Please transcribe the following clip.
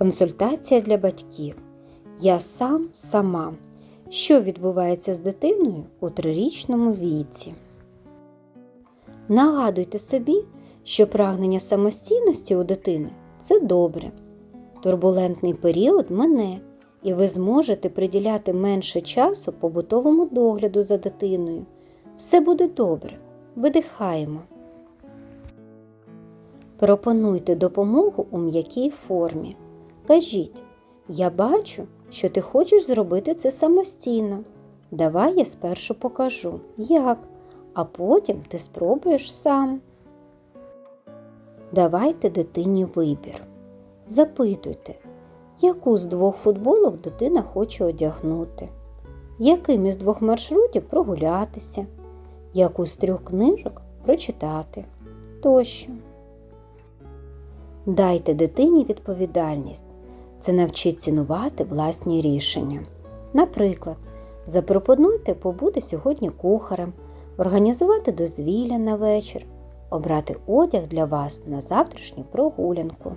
Консультація для батьків. Я сам сама. Що відбувається з дитиною у трирічному віці? Нагадуйте собі, що прагнення самостійності у дитини це добре. Турбулентний період мине, і ви зможете приділяти менше часу побутовому догляду за дитиною. Все буде добре. Видихаємо. Пропонуйте допомогу у м'якій формі. Кажіть, я бачу, що ти хочеш зробити це самостійно. Давай я спершу покажу, як, а потім ти спробуєш сам. Давайте дитині вибір. Запитуйте, яку з двох футболок дитина хоче одягнути, яким із двох маршрутів прогулятися, яку з трьох книжок прочитати тощо. Дайте дитині відповідальність. Це навчить цінувати власні рішення. Наприклад, запропонуйте побути сьогодні кухарем, організувати дозвілля на вечір, обрати одяг для вас на завтрашню прогулянку.